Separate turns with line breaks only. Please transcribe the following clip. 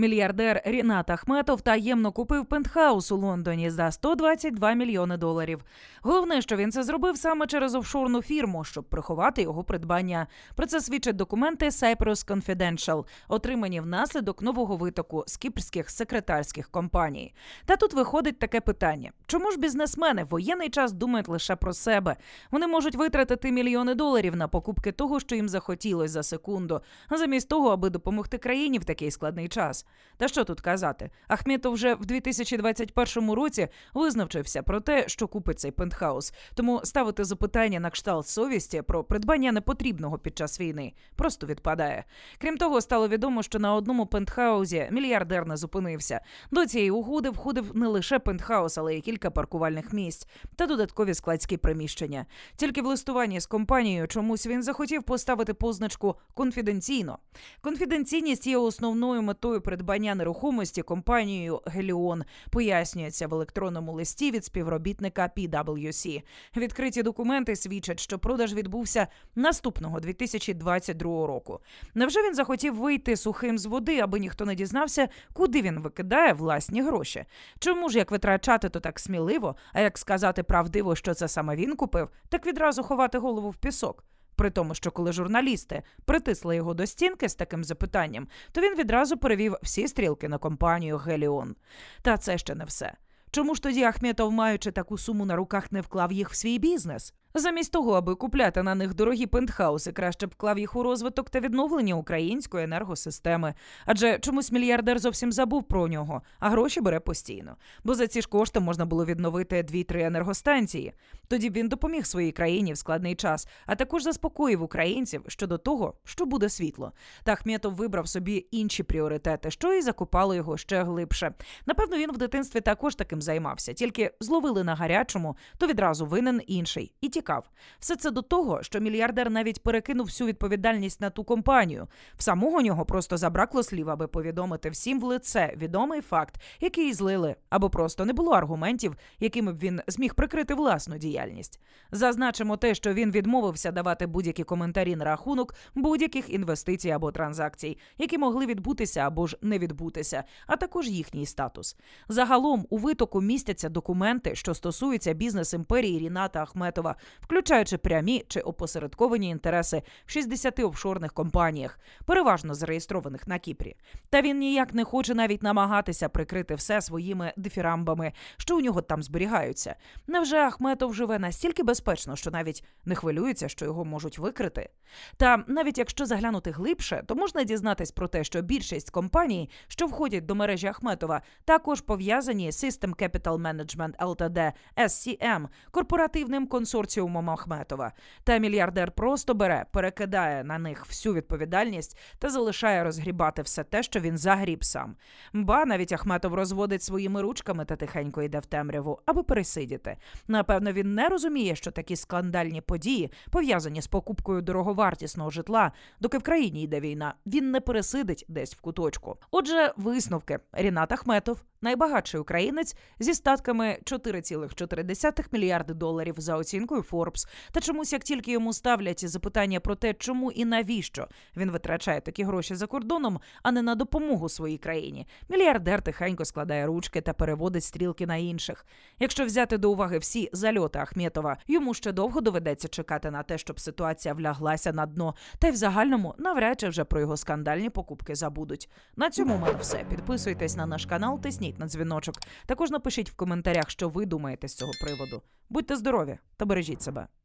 Мільярдер Рінат Ахметов таємно купив пентхаус у Лондоні за 122 мільйони доларів. Головне, що він це зробив саме через офшорну фірму, щоб приховати його придбання. Про це свідчать документи Cyprus Confidential, отримані внаслідок нового витоку з кіпрських секретарських компаній. Та тут виходить таке питання: чому ж бізнесмени в воєнний час думають лише про себе? Вони можуть витратити мільйони доларів на покупки того, що їм захотілось за секунду, замість того, аби допомогти країні в такий складний час. Та що тут казати? Ахметов вже в 2021 році визнавчився про те, що купить цей пентхаус. Тому ставити запитання на кшталт совісті про придбання непотрібного під час війни просто відпадає. Крім того, стало відомо, що на одному пентхаузі мільярдер не зупинився. До цієї угоди входив не лише пентхаус, але й кілька паркувальних місць та додаткові складські приміщення. Тільки в листуванні з компанією чомусь він захотів поставити позначку конфіденційно. Конфіденційність є основною метою придбання нерухомості компанією Геліон, пояснюється в електронному листі від співробітника PwC. Відкриті документи свідчать, що продаж відбувся наступного 2022 року. Невже він захотів вийти сухим з води, аби ніхто не дізнався, куди він викидає власні гроші? Чому ж як витрачати, то так сміливо, а як сказати правдиво, що це саме він купив, так відразу ховати голову в пісок? При тому, що коли журналісти притисли його до стінки з таким запитанням, то він відразу перевів всі стрілки на компанію Геліон. Та це ще не все. Чому ж тоді Ахметов, маючи таку суму на руках, не вклав їх в свій бізнес? Замість того, аби купляти на них дорогі пентхауси, краще б вклав їх у розвиток та відновлення української енергосистеми. Адже чомусь мільярдер зовсім забув про нього, а гроші бере постійно. Бо за ці ж кошти можна було відновити дві-три енергостанції. Тоді б він допоміг своїй країні в складний час, а також заспокоїв українців щодо того, що буде світло. Та Ахметов вибрав собі інші пріоритети, що і закопало його ще глибше. Напевно, він в дитинстві також таким займався, тільки зловили на гарячому, то відразу винен інший і тікав. Все це до того, що мільярдер навіть перекинув всю відповідальність на ту компанію. В самого нього просто забракло слів, аби повідомити всім в лице відомий факт, який злили, або просто не було аргументів, якими б він зміг прикрити власну діяльність. Зазначимо те, що він відмовився давати будь-які коментарі на рахунок будь-яких інвестицій або транзакцій, які могли відбутися або ж не відбутися, а також їхній статус. Загалом у витоку містяться документи, що стосуються бізнес імперії Ріната Ахметова, включаючи прямі чи опосередковані інтереси в 60 офшорних компаніях, переважно зареєстрованих на Кіпрі. Та він ніяк не хоче навіть намагатися прикрити все своїми дифірамбами, що у нього там зберігаються. Невже Ахметов живе настільки безпечно, що навіть не хвилюється, що його можуть викрити? Та навіть якщо заглянути глибше, то можна дізнатись про те, що більшість компаній, що входять до мережі Ахметова, також пов'язані з System Capital Management Ltd, SCM, корпоративним консорціумом Ахметова. Та мільярдер просто бере, перекидає на них всю відповідальність та залишає розгрібати все те, що він загріб сам. Ба навіть Ахметов розводить своїми ручками та тихенько йде в темряву, аби пересидіти. Напевно, він не розуміє, що такі скандальні події, пов'язані з покупкою дороговартісного житла, доки в країні йде війна, він не пересидить десь в куточку. Отже, висновки Рінат Ахметов. Найбагатший українець зі статками 4,4 мільярди доларів за оцінкою Forbes. Та чомусь, як тільки йому ставлять запитання про те, чому і навіщо він витрачає такі гроші за кордоном, а не на допомогу своїй країні, мільярдер тихенько складає ручки та переводить стрілки на інших. Якщо взяти до уваги всі зальоти Ахметова, йому ще довго доведеться чекати на те, щоб ситуація вляглася на дно, та й в загальному навряд чи вже про його скандальні покупки забудуть. На цьому у мене все. Підписуйтесь на наш канал, тисніть на дзвіночок. Також напишіть в коментарях, що ви думаєте з цього приводу. Будьте здорові та бережіть себе.